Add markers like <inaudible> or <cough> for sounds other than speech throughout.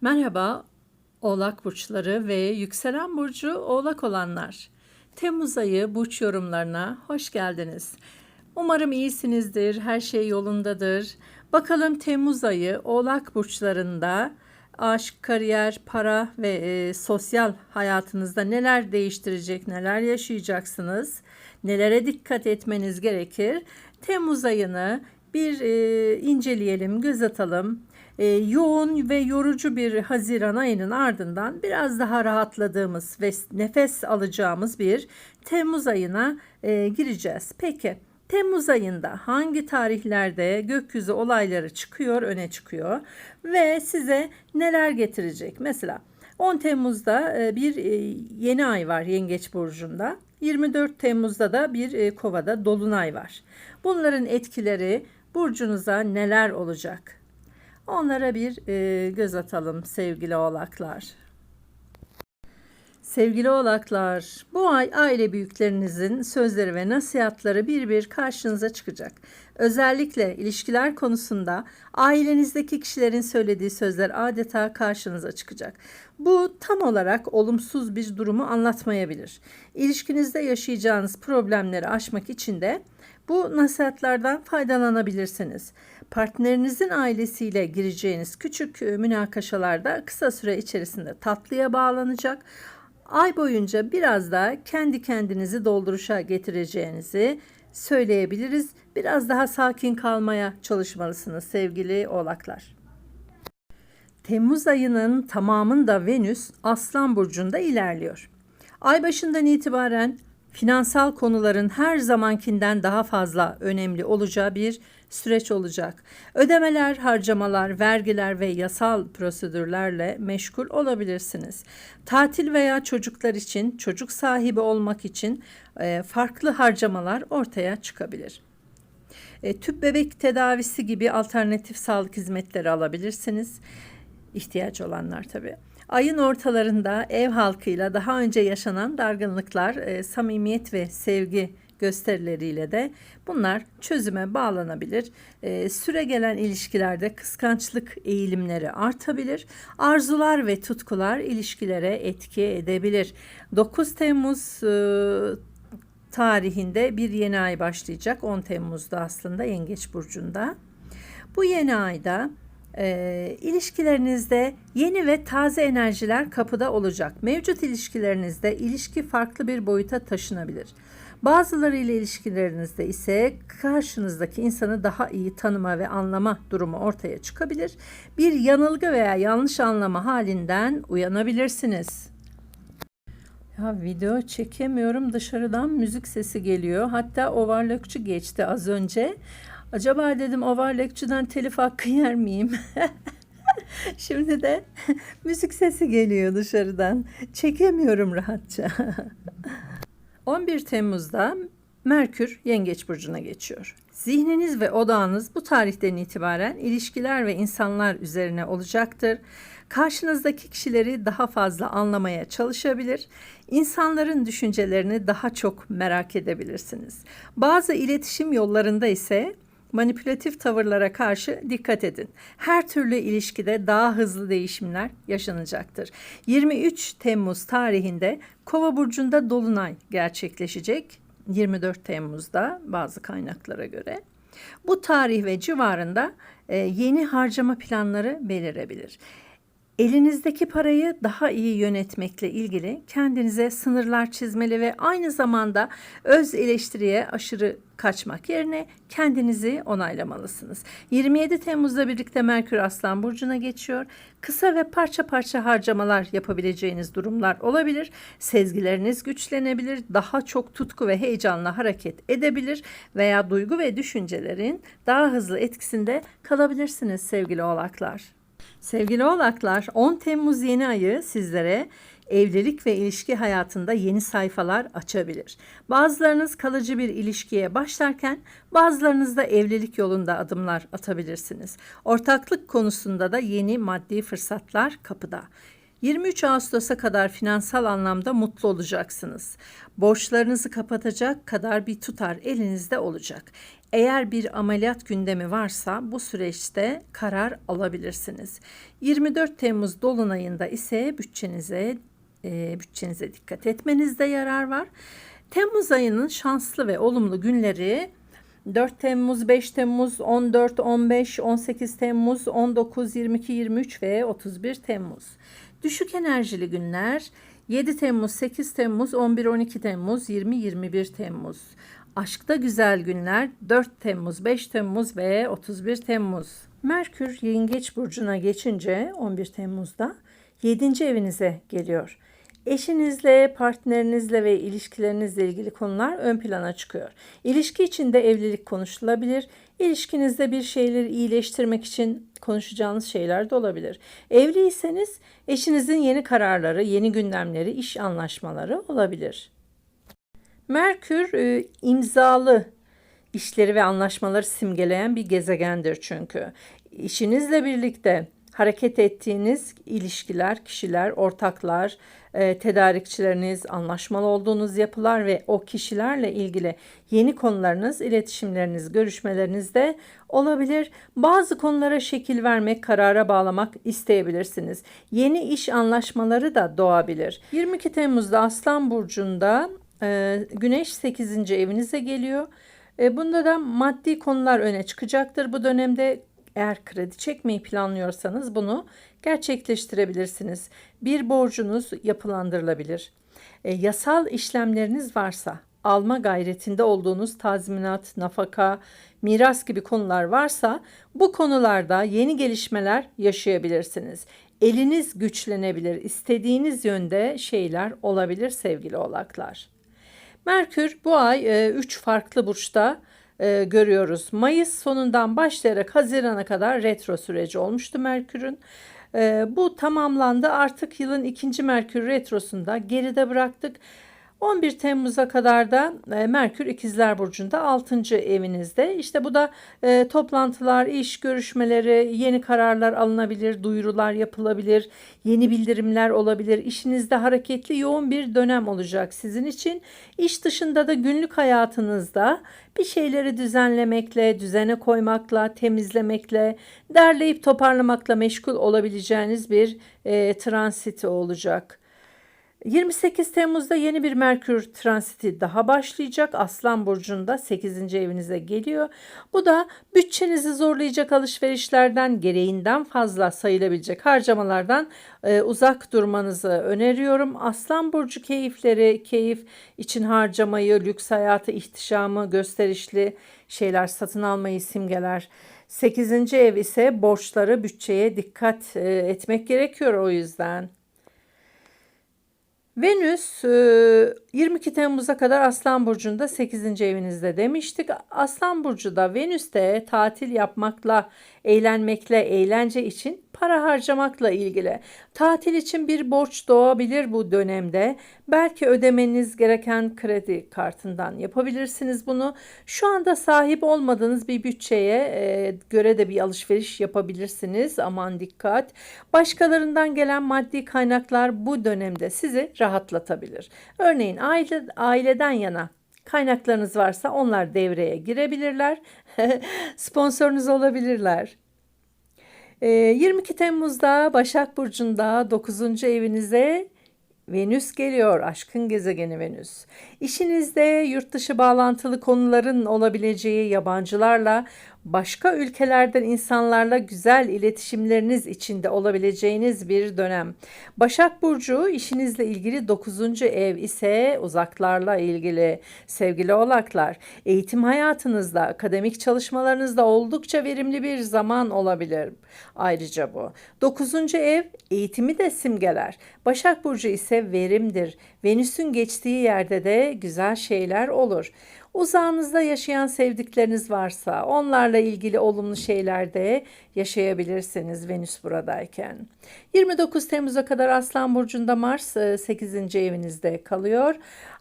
Merhaba Oğlak burçları ve yükselen burcu Oğlak olanlar. Temmuz ayı burç yorumlarına hoş geldiniz. Umarım iyisinizdir, her şey yolundadır. Bakalım Temmuz ayı Oğlak burçlarında aşk, kariyer, para ve e, sosyal hayatınızda neler değiştirecek, neler yaşayacaksınız, nelere dikkat etmeniz gerekir. Temmuz ayını bir e, inceleyelim, göz atalım. E, yoğun ve yorucu bir Haziran ayının ardından biraz daha rahatladığımız ve nefes alacağımız bir Temmuz ayına e, gireceğiz. Peki Temmuz ayında hangi tarihlerde gökyüzü olayları çıkıyor, öne çıkıyor ve size neler getirecek? Mesela 10 Temmuz'da e, bir e, yeni ay var Yengeç burcunda. 24 Temmuz'da da bir e, Kova'da dolunay var. Bunların etkileri burcunuza neler olacak? Onlara bir e, göz atalım sevgili oğlaklar. Sevgili oğlaklar, bu ay aile büyüklerinizin sözleri ve nasihatları bir bir karşınıza çıkacak. Özellikle ilişkiler konusunda ailenizdeki kişilerin söylediği sözler adeta karşınıza çıkacak. Bu tam olarak olumsuz bir durumu anlatmayabilir. İlişkinizde yaşayacağınız problemleri aşmak için de bu nasihatlardan faydalanabilirsiniz. Partnerinizin ailesiyle gireceğiniz küçük e, münakaşalarda kısa süre içerisinde tatlıya bağlanacak. Ay boyunca biraz da kendi kendinizi dolduruşa getireceğinizi söyleyebiliriz. Biraz daha sakin kalmaya çalışmalısınız sevgili oğlaklar. Temmuz ayının tamamında Venüs Aslan burcunda ilerliyor. Ay başından itibaren finansal konuların her zamankinden daha fazla önemli olacağı bir süreç olacak. Ödemeler, harcamalar, vergiler ve yasal prosedürlerle meşgul olabilirsiniz. Tatil veya çocuklar için, çocuk sahibi olmak için e, farklı harcamalar ortaya çıkabilir. E, tüp bebek tedavisi gibi alternatif sağlık hizmetleri alabilirsiniz. İhtiyacı olanlar tabii. Ayın ortalarında ev halkıyla daha önce yaşanan dargınlıklar, e, samimiyet ve sevgi gösterileriyle de bunlar çözüme bağlanabilir. E, süre gelen ilişkilerde kıskançlık eğilimleri artabilir. Arzular ve tutkular ilişkilere etki edebilir. 9 Temmuz e, tarihinde bir yeni ay başlayacak. 10 Temmuz'da aslında Yengeç Burcu'nda. Bu yeni ayda e, ilişkilerinizde yeni ve taze enerjiler kapıda olacak. Mevcut ilişkilerinizde ilişki farklı bir boyuta taşınabilir. Bazıları ile ilişkilerinizde ise karşınızdaki insanı daha iyi tanıma ve anlama durumu ortaya çıkabilir. Bir yanılgı veya yanlış anlama halinden uyanabilirsiniz. Ya video çekemiyorum dışarıdan müzik sesi geliyor. Hatta overlockçu geçti az önce. Acaba dedim overlockçudan telif hakkı yer miyim? <laughs> Şimdi de <laughs> müzik sesi geliyor dışarıdan. Çekemiyorum rahatça. <laughs> 11 Temmuz'da Merkür Yengeç burcuna geçiyor. Zihniniz ve odağınız bu tarihten itibaren ilişkiler ve insanlar üzerine olacaktır. Karşınızdaki kişileri daha fazla anlamaya çalışabilir. İnsanların düşüncelerini daha çok merak edebilirsiniz. Bazı iletişim yollarında ise manipülatif tavırlara karşı dikkat edin. Her türlü ilişkide daha hızlı değişimler yaşanacaktır. 23 Temmuz tarihinde Kova burcunda dolunay gerçekleşecek. 24 Temmuz'da bazı kaynaklara göre. Bu tarih ve civarında e, yeni harcama planları belirebilir. Elinizdeki parayı daha iyi yönetmekle ilgili kendinize sınırlar çizmeli ve aynı zamanda öz eleştiriye aşırı kaçmak yerine kendinizi onaylamalısınız. 27 Temmuz'da birlikte Merkür Aslan Burcu'na geçiyor. Kısa ve parça parça harcamalar yapabileceğiniz durumlar olabilir. Sezgileriniz güçlenebilir. Daha çok tutku ve heyecanla hareket edebilir veya duygu ve düşüncelerin daha hızlı etkisinde kalabilirsiniz sevgili oğlaklar. Sevgili oğlaklar 10 Temmuz yeni ayı sizlere evlilik ve ilişki hayatında yeni sayfalar açabilir. Bazılarınız kalıcı bir ilişkiye başlarken bazılarınız da evlilik yolunda adımlar atabilirsiniz. Ortaklık konusunda da yeni maddi fırsatlar kapıda. 23 Ağustos'a kadar finansal anlamda mutlu olacaksınız. Borçlarınızı kapatacak kadar bir tutar elinizde olacak. Eğer bir ameliyat gündemi varsa bu süreçte karar alabilirsiniz. 24 Temmuz dolunayında ise bütçenize e, bütçenize dikkat etmenizde yarar var. Temmuz ayının şanslı ve olumlu günleri 4 Temmuz, 5 Temmuz, 14, 15, 18 Temmuz, 19, 22, 23 ve 31 Temmuz. Düşük enerjili günler 7 Temmuz, 8 Temmuz, 11, 12 Temmuz, 20, 21 Temmuz. Aşkta güzel günler 4 Temmuz, 5 Temmuz ve 31 Temmuz. Merkür Yengeç burcuna geçince 11 Temmuz'da 7. evinize geliyor. Eşinizle, partnerinizle ve ilişkilerinizle ilgili konular ön plana çıkıyor. İlişki içinde evlilik konuşulabilir. İlişkinizde bir şeyleri iyileştirmek için konuşacağınız şeyler de olabilir. Evliyseniz eşinizin yeni kararları, yeni gündemleri, iş anlaşmaları olabilir. Merkür e, imzalı işleri ve anlaşmaları simgeleyen bir gezegendir çünkü. İşinizle birlikte hareket ettiğiniz ilişkiler, kişiler, ortaklar, e, tedarikçileriniz, anlaşmalı olduğunuz yapılar ve o kişilerle ilgili yeni konularınız, iletişimleriniz, görüşmeleriniz de olabilir. Bazı konulara şekil vermek, karara bağlamak isteyebilirsiniz. Yeni iş anlaşmaları da doğabilir. 22 Temmuz'da Aslan Burcu'nda e, Güneş 8. evinize geliyor. E, bunda da maddi konular öne çıkacaktır. Bu dönemde eğer kredi çekmeyi planlıyorsanız bunu gerçekleştirebilirsiniz. Bir borcunuz yapılandırılabilir. E, yasal işlemleriniz varsa, alma gayretinde olduğunuz tazminat, nafaka, miras gibi konular varsa bu konularda yeni gelişmeler yaşayabilirsiniz. Eliniz güçlenebilir, istediğiniz yönde şeyler olabilir sevgili oğlaklar. Merkür bu ay 3 e, farklı burçta e, görüyoruz. Mayıs sonundan başlayarak Haziran'a kadar retro süreci olmuştu Merkür'ün. E, bu tamamlandı. Artık yılın ikinci Merkür retrosunda geride bıraktık. 11 Temmuz'a kadar da e, Merkür İkizler Burcu'nda 6. evinizde. İşte bu da e, toplantılar, iş görüşmeleri, yeni kararlar alınabilir, duyurular yapılabilir, yeni bildirimler olabilir. İşinizde hareketli, yoğun bir dönem olacak sizin için. İş dışında da günlük hayatınızda bir şeyleri düzenlemekle, düzene koymakla, temizlemekle, derleyip toparlamakla meşgul olabileceğiniz bir e, transit olacak. 28 Temmuz'da yeni bir Merkür transiti daha başlayacak. Aslan Burcu'nda 8. evinize geliyor. Bu da bütçenizi zorlayacak alışverişlerden gereğinden fazla sayılabilecek harcamalardan e, uzak durmanızı öneriyorum. Aslan Burcu keyifleri, keyif için harcamayı, lüks hayatı, ihtişamı, gösterişli şeyler satın almayı simgeler. 8. ev ise borçları, bütçeye dikkat e, etmek gerekiyor o yüzden. Venüs 22 Temmuz'a kadar Aslan Burcu'nda 8. evinizde demiştik. Aslan Burcu da Venüs'te tatil yapmakla, eğlenmekle, eğlence için para harcamakla ilgili. Tatil için bir borç doğabilir bu dönemde. Belki ödemeniz gereken kredi kartından yapabilirsiniz bunu. Şu anda sahip olmadığınız bir bütçeye e, göre de bir alışveriş yapabilirsiniz. Aman dikkat. Başkalarından gelen maddi kaynaklar bu dönemde sizi rahatlatabilir. Örneğin aile, aileden yana kaynaklarınız varsa onlar devreye girebilirler. <laughs> Sponsorunuz olabilirler. 22 ee, Temmuz'da Başak Burcu'nda 9. evinize Venüs geliyor, aşkın gezegeni Venüs. İşinizde yurt dışı bağlantılı konuların olabileceği yabancılarla başka ülkelerden insanlarla güzel iletişimleriniz içinde olabileceğiniz bir dönem. Başak Burcu işinizle ilgili 9. ev ise uzaklarla ilgili sevgili oğlaklar. Eğitim hayatınızda, akademik çalışmalarınızda oldukça verimli bir zaman olabilir. Ayrıca bu. 9. ev eğitimi de simgeler. Başak Burcu ise verimdir. Venüs'ün geçtiği yerde de güzel şeyler olur. Uzağınızda yaşayan sevdikleriniz varsa onlarla ilgili olumlu şeyler de yaşayabilirsiniz Venüs buradayken. 29 Temmuz'a kadar Aslan Burcu'nda Mars 8. E, evinizde kalıyor.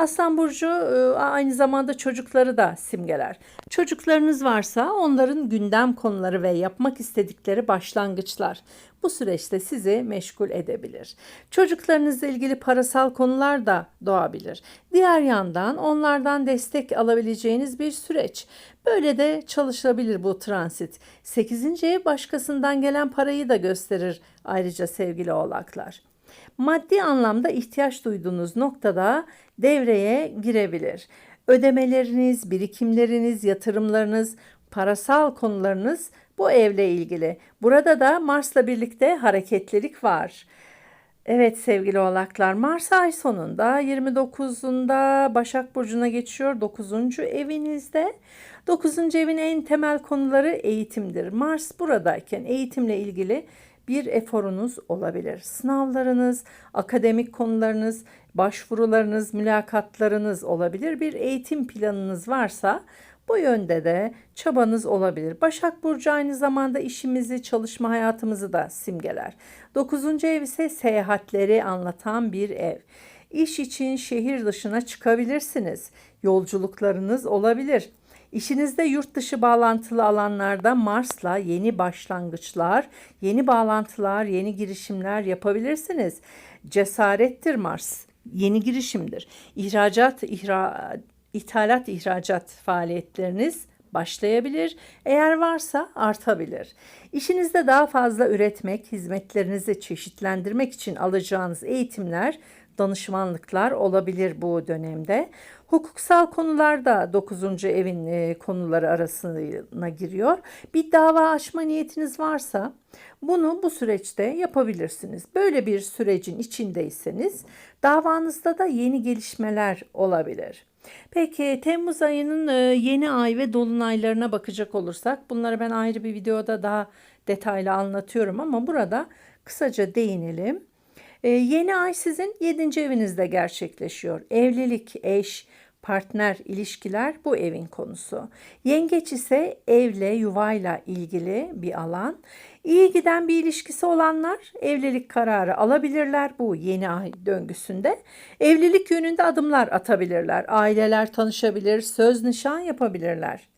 Aslan Burcu e, aynı zamanda çocukları da simgeler. Çocuklarınız varsa onların gündem konuları ve yapmak istedikleri başlangıçlar. bu süreçte sizi meşgul edebilir. Çocuklarınızla ilgili parasal konular da doğabilir. Diğer yandan onlardan destek alabileceğiniz bir süreç. Böyle de çalışabilir bu transit. 8. ev başkasından gelen parayı da gösterir ayrıca sevgili oğlaklar. Maddi anlamda ihtiyaç duyduğunuz noktada devreye girebilir. Ödemeleriniz, birikimleriniz, yatırımlarınız, parasal konularınız bu evle ilgili. Burada da Mars'la birlikte hareketlilik var. Evet sevgili oğlaklar Mars ay sonunda 29'unda Başak Burcu'na geçiyor 9. evinizde. 9. evin en temel konuları eğitimdir. Mars buradayken eğitimle ilgili bir eforunuz olabilir. Sınavlarınız, akademik konularınız, başvurularınız, mülakatlarınız olabilir. Bir eğitim planınız varsa bu yönde de çabanız olabilir. Başak Burcu aynı zamanda işimizi, çalışma hayatımızı da simgeler. 9. ev ise seyahatleri anlatan bir ev. İş için şehir dışına çıkabilirsiniz. Yolculuklarınız olabilir. İşinizde yurt dışı bağlantılı alanlarda Mars'la yeni başlangıçlar, yeni bağlantılar, yeni girişimler yapabilirsiniz. Cesarettir Mars, yeni girişimdir. İhracat, ihra, ithalat, ihracat faaliyetleriniz başlayabilir. Eğer varsa artabilir. İşinizde daha fazla üretmek, hizmetlerinizi çeşitlendirmek için alacağınız eğitimler danışmanlıklar olabilir bu dönemde. Hukuksal konularda 9. evin e, konuları arasına giriyor. Bir dava açma niyetiniz varsa bunu bu süreçte yapabilirsiniz. Böyle bir sürecin içindeyseniz davanızda da yeni gelişmeler olabilir. Peki Temmuz ayının e, yeni ay ve dolunaylarına bakacak olursak bunları ben ayrı bir videoda daha detaylı anlatıyorum ama burada kısaca değinelim. Ee, yeni ay sizin 7. evinizde gerçekleşiyor. Evlilik, eş, partner, ilişkiler bu evin konusu. Yengeç ise evle, yuvayla ilgili bir alan. İyi giden bir ilişkisi olanlar evlilik kararı alabilirler bu yeni ay döngüsünde. Evlilik yönünde adımlar atabilirler. Aileler tanışabilir, söz nişan yapabilirler.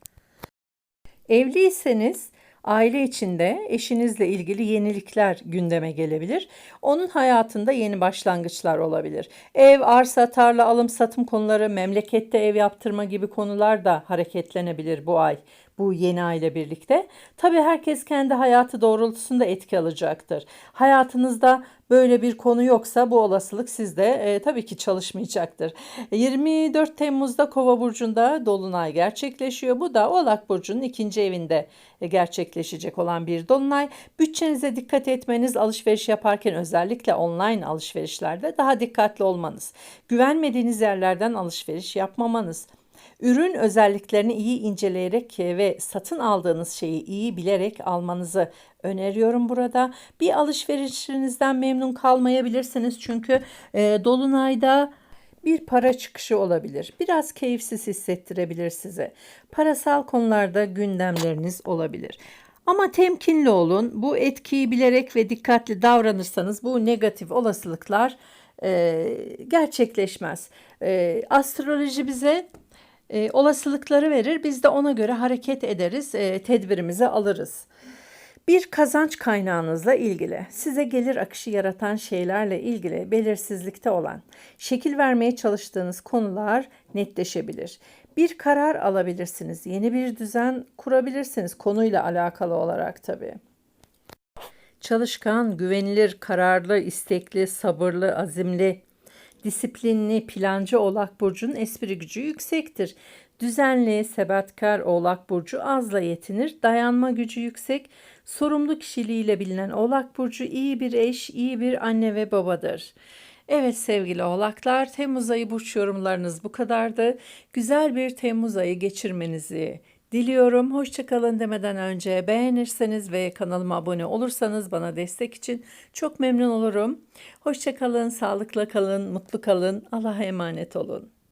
Evliyseniz Aile içinde eşinizle ilgili yenilikler gündeme gelebilir. Onun hayatında yeni başlangıçlar olabilir. Ev, arsa, tarla, alım, satım konuları, memlekette ev yaptırma gibi konular da hareketlenebilir bu ay bu yeni aile birlikte. Tabii herkes kendi hayatı doğrultusunda etki alacaktır. Hayatınızda böyle bir konu yoksa bu olasılık sizde e, tabii ki çalışmayacaktır. 24 Temmuz'da Kova burcunda dolunay gerçekleşiyor. Bu da Oğlak burcunun ikinci evinde gerçekleşecek olan bir dolunay. Bütçenize dikkat etmeniz, alışveriş yaparken özellikle online alışverişlerde daha dikkatli olmanız, güvenmediğiniz yerlerden alışveriş yapmamanız, Ürün özelliklerini iyi inceleyerek ve satın aldığınız şeyi iyi bilerek almanızı öneriyorum burada. Bir alışverişinizden memnun kalmayabilirsiniz çünkü e, dolunayda bir para çıkışı olabilir. Biraz keyifsiz hissettirebilir size. Parasal konularda gündemleriniz olabilir. Ama temkinli olun. Bu etkiyi bilerek ve dikkatli davranırsanız bu negatif olasılıklar e, gerçekleşmez. E, astroloji bize e, olasılıkları verir. Biz de ona göre hareket ederiz, e, tedbirimizi alırız. Bir kazanç kaynağınızla ilgili, size gelir akışı yaratan şeylerle ilgili belirsizlikte olan, şekil vermeye çalıştığınız konular netleşebilir. Bir karar alabilirsiniz, yeni bir düzen kurabilirsiniz konuyla alakalı olarak tabii. Çalışkan, güvenilir, kararlı, istekli, sabırlı, azimli, disiplinli, plancı Oğlak Burcu'nun espri gücü yüksektir. Düzenli, sebatkar Oğlak Burcu azla yetinir. Dayanma gücü yüksek. Sorumlu kişiliğiyle bilinen Oğlak Burcu iyi bir eş, iyi bir anne ve babadır. Evet sevgili oğlaklar Temmuz ayı burç yorumlarınız bu kadardı. Güzel bir Temmuz ayı geçirmenizi diliyorum. Hoşçakalın demeden önce beğenirseniz ve kanalıma abone olursanız bana destek için çok memnun olurum. Hoşçakalın, sağlıkla kalın, mutlu kalın. Allah'a emanet olun.